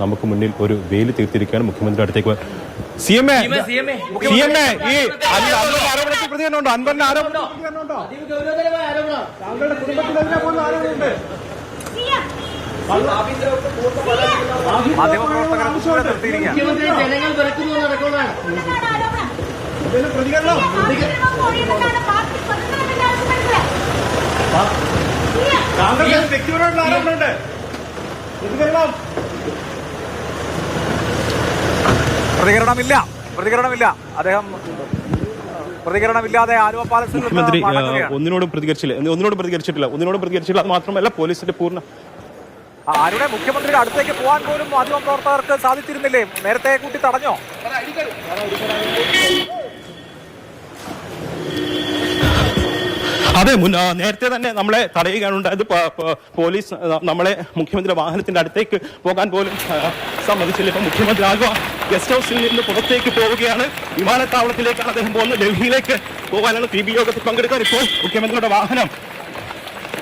നമുക്ക് മുന്നിൽ ഒരു വേലി തീർത്തിരിക്കുകയാണ് മുഖ്യമന്ത്രി അടുത്തേക്ക് C M A C M A ഈ ആരോപണത്തിൽ പ്രതികരണമുണ്ടോ? അൻപറിന്റെ ആരോപണം താങ്കളുടെ വ്യക്തിപരമായിട്ടുള്ള ആരോപണമുണ്ട്. പ്രതികരണം. പ്രതികരണമില്ല. പ്രതികരണമില്ല. അദ്ദേഹം പ്രതികരണമില്ലാതെ ആലുവ പാലസിൽ മുഖ്യമന്ത്രി ഒന്നിനോടും പ്രതികരിച്ചില്ല. ഒന്നിനോടും പ്രതികരിച്ചിട്ടില്ല. ഒന്നിനോടും പ്രതികരിച്ചില്ല അത് മാത്രമല്ല പോലീസിന്റെ പൂർണ ആരുടെ മുഖ്യമന്ത്രിയുടെ അടുത്തേക്ക് പോകാൻ പോലും മാധ്യമ പ്രവർത്തകർക്ക് സാധിച്ചിരുന്നില്ലേ? നേരത്തെ കൂട്ടി തടഞ്ഞോ? അതെ മുൻ നേരത്തെ തന്നെ നമ്മളെ തടയുകയാണ് ഉണ്ടായത് പോലീസ് നമ്മളെ മുഖ്യമന്ത്രി വാഹനത്തിന്റെ അടുത്തേക്ക് പോകാൻ പോലും സമ്മതിച്ചില്ല. ഇപ്പൊ മുഖ്യമന്ത്രി ആകുക ഗസ്റ്റ് ഹൗസിൽ നിന്ന് പുറത്തേക്ക് പോവുകയാണ്. വിമാനത്താവളത്തിലേക്കാണ് അദ്ദേഹം പോകുന്നത്. ഡൽഹിയിലേക്ക് പോകാനാണ് പി ബി യോഗത്തിൽ പങ്കെടുക്കാൻ ഇപ്പോൾ മുഖ്യമന്ത്രിയുടെ വാഹനം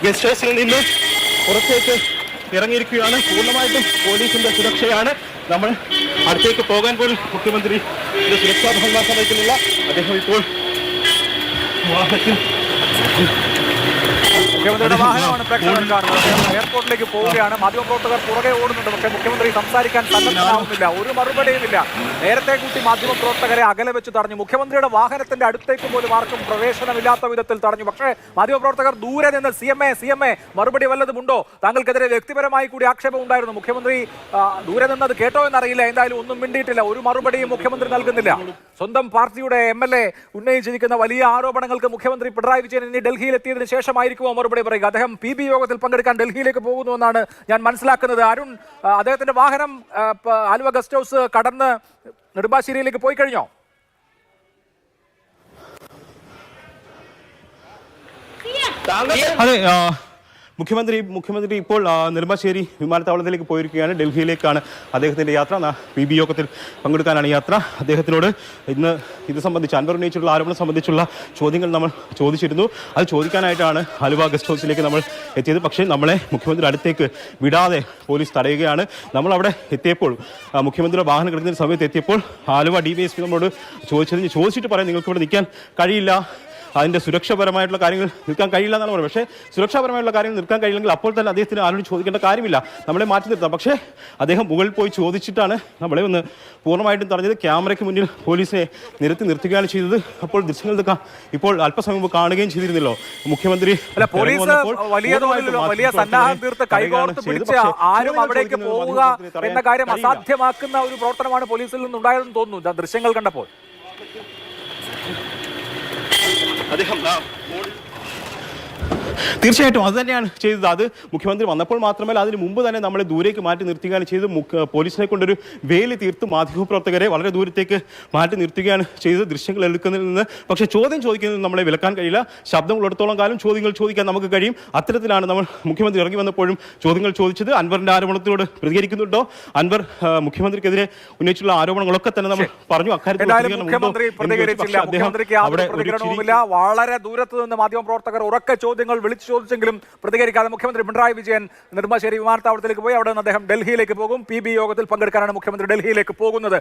ഗസ്റ്റ് ഹൗസിൽ നിന്ന് പുറത്തേക്ക് ഇറങ്ങിയിരിക്കുകയാണ്. പൂർണമായിട്ടും പോലീസിന്റെ സുരക്ഷയാണ്. നമ്മൾ അടുത്തേക്ക് പോകാൻ പോലും മുഖ്യമന്ത്രി സുരക്ഷാ ഭരണ സമ്മതിക്കുന്നില്ല. അദ്ദേഹം ഇപ്പോൾ വാഹനത്തിൽ Thank you. മുഖ്യമന്ത്രിയുടെ വാഹനമാണ് പ്രേക്ഷകർ കാണുന്നത്. എയർപോർട്ടിലേക്ക് പോവുകയാണ്. മാധ്യമപ്രവർത്തകർ പുറകെ ഓടുന്നുണ്ട്. പക്ഷേ മുഖ്യമന്ത്രി സംസാരിക്കാൻ സന്നദ്ധനാവുന്നില്ല. ഒരു മറുപടിയും ഇല്ല. നേരത്തെ കൂട്ടി മാധ്യമപ്രവർത്തകരെ അകലെ വെച്ച് തടഞ്ഞു. മുഖ്യമന്ത്രിയുടെ വാഹനത്തിന്റെ അടുത്തേക്ക് പോലും ആർക്കും പ്രവേശനമില്ലാത്ത വിധത്തിൽ തടഞ്ഞു. പക്ഷേ മാധ്യമപ്രവർത്തകർ ദൂരെ നിന്ന് C M A C M A മറുപടി വല്ലതുമുണ്ടോ താങ്കൾക്കെതിരെ വ്യക്തിപരമായി കൂടി ആക്ഷേപം ഉണ്ടായിരുന്നു. മുഖ്യമന്ത്രി ദൂരെ ദൂരെ നിന്നത് കേട്ടോ എന്നറിയില്ല. എന്തായാലും ഒന്നും മിണ്ടിയിട്ടില്ല. ഒരു മറുപടിയും മുഖ്യമന്ത്രി നൽകുന്നില്ല. സ്വന്തം പാർട്ടിയുടെ എം എൽ എ ഉന്നയിച്ചിരിക്കുന്ന വലിയ ആരോപണങ്ങൾക്ക് മുഖ്യമന്ത്രി പിണറായി വിജയൻ ഇനി ഡൽഹിയിൽ എത്തിയതിനു ശേഷമായിരിക്കുമോ മറുപടി? പറയുക അദ്ദേഹം പി ബി യോഗത്തിൽ പങ്കെടുക്കാൻ ഡൽഹിയിലേക്ക് പോകുന്നുവെന്നാണ് ഞാൻ മനസ്സിലാക്കുന്നത്. അരുൺ അദ്ദേഹത്തിന്റെ വാഹനം ആലുവ ഗസ്റ്റ് ഹൗസ് കടന്ന് നെടുമ്പാശ്ശേരിയിലേക്ക് പോയി കഴിഞ്ഞോ? അതെ മുഖ്യമന്ത്രി മുഖ്യമന്ത്രി ഇപ്പോൾ നെടുമ്പാശ്ശേരി വിമാനത്താവളത്തിലേക്ക് പോയിരിക്കുകയാണ്. ഡൽഹിയിലേക്കാണ് അദ്ദേഹത്തിന്റെ യാത്ര. പി ബി യോഗത്തിൽ പങ്കെടുക്കാനാണ് യാത്ര. അദ്ദേഹത്തിനോട് ഇന്ന് ഇത് സംബന്ധിച്ച് അൻവർ ഉന്നയിച്ചിട്ടുള്ള ആരോപണം സംബന്ധിച്ചുള്ള ചോദ്യങ്ങൾ നമ്മൾ ചോദിച്ചിരുന്നു. അത് ചോദിക്കാനായിട്ടാണ് ആലുവ ഗസ്റ്റ് ഹൗസിലേക്ക് നമ്മൾ എത്തിയത്. പക്ഷേ നമ്മളെ മുഖ്യമന്ത്രി അടുത്തേക്ക് വിടാതെ പോലീസ് തടയുകയാണ്. നമ്മൾ അവിടെ എത്തിയപ്പോൾ മുഖ്യമന്ത്രിയുടെ വാഹനം കിടക്കുന്ന സമയത്ത് എത്തിയപ്പോൾ Aluva D Y S P നമ്മളോട് ചോദിച്ചത് ചോദിച്ചിട്ട് പറയാം നിങ്ങൾക്ക് ഇവിടെ നിൽക്കാൻ കഴിയില്ല. അതിന്റെ സുരക്ഷാപരമായിട്ടുള്ള കാര്യങ്ങൾ നിൽക്കാൻ കഴിയില്ല എന്നാണ് പറയുന്നത്. പക്ഷേ സുരക്ഷാപരമായിട്ടുള്ള കാര്യങ്ങൾ നിൽക്കാൻ കഴിയില്ലെങ്കിൽ അപ്പോൾ തന്നെ അദ്ദേഹത്തിന് ആരോടും ചോദിക്കേണ്ട കാര്യമില്ല. നമ്മളെ മാറ്റി നിർത്താം. പക്ഷേ അദ്ദേഹം മുകളിൽ പോയി ചോദിച്ചിട്ടാണ് നമ്മളെ ഒന്ന് പൂർണമായിട്ടും തടഞ്ഞത്. ക്യാമറയ്ക്ക് മുന്നിൽ പോലീസിനെ നിരത്തി നിർത്തുകയാണ് ചെയ്തത്. അപ്പോൾ ദൃശ്യങ്ങൾ നിൽക്കാം. ഇപ്പോൾ അല്പസമയം മുമ്പ് കാണുകയും ചെയ്തിരുന്നല്ലോ മുഖ്യമന്ത്രി. വലിയ തോതിൽ പൂർണമായിട്ടും വലിയ സന്നാഹം തീർത്ത് കൈകോർത്ത് പിടിച്ച് ആരും അവിടേക്ക് പോവുക എന്ന കാര്യം. അസാധ്യമാക്കുന്ന ഒരു പ്രവർത്തനമാണ് പോലീസിൽ നിന്നുണ്ടായതെന്ന് തോന്നുന്നു. ദൃശ്യങ്ങൾ കണ്ടപ്പോൾ. അദ്ദേഹം ആ, മോളിൽ- തീർച്ചയായിട്ടും അത് തന്നെയാണ് ചെയ്തത്. അത് മുഖ്യമന്ത്രി വന്നപ്പോൾ മാത്രമല്ല അതിന് മുമ്പ് തന്നെ നമ്മളെ ദൂരേക്ക് മാറ്റി നിർത്തുകയാണ് ചെയ്തത് പോലീസിനെ കൊണ്ടൊരു വേലി തീർത്ത് മാധ്യമപ്രവർത്തകരെ വളരെ ദൂരത്തേക്ക് മാറ്റി നിർത്തുകയാണ് ചെയ്തത്. ദൃശ്യങ്ങൾ എടുക്കുന്നതിൽ നിന്ന് പക്ഷേ ചോദ്യം ചോദിക്കുന്നതിൽ നമ്മളെ വിലക്കാൻ കഴിയില്ല. ശബ്ദം ഉള്ളിടത്തോളം കാലം ചോദ്യങ്ങൾ ചോദിക്കാൻ നമുക്ക് കഴിയും. അത്തരത്തിലാണ് നമ്മൾ മുഖ്യമന്ത്രി ഇറങ്ങി വന്നപ്പോഴും ചോദ്യങ്ങൾ ചോദിച്ചത്. അൻവറിന്റെ ആരോപണത്തിനോട് പ്രതികരിക്കുന്നുണ്ടോ? അൻവർ മുഖ്യമന്ത്രിക്കെതിരെ ഉന്നയിച്ചുള്ള ആരോപണങ്ങളൊക്കെ തന്നെ നമ്മൾ പറഞ്ഞു. അക്കാര്യത്തിൽ വളരെ ദൂരത്ത് നിന്ന് മാധ്യമപ്രവർത്തകർ ഉറക്കെ ചോദ്യങ്ങൾ വിളിച്ചു ചോദിച്ചെങ്കിലും പ്രതികരിക്കാതെ മുഖ്യമന്ത്രി പിണറായി വിജയൻ നെടുമ്പാശ്ശേരി വിമാനത്താവളത്തിലേക്ക് പോയി. അവിടെ നിന്ന് അദ്ദേഹം ഡൽഹിയിലേക്ക് പോകും. പി ബി യോഗത്തിൽ പങ്കെടുക്കാനാണ് മുഖ്യമന്ത്രി ഡൽഹിയിലേക്ക് പോകുന്നത്.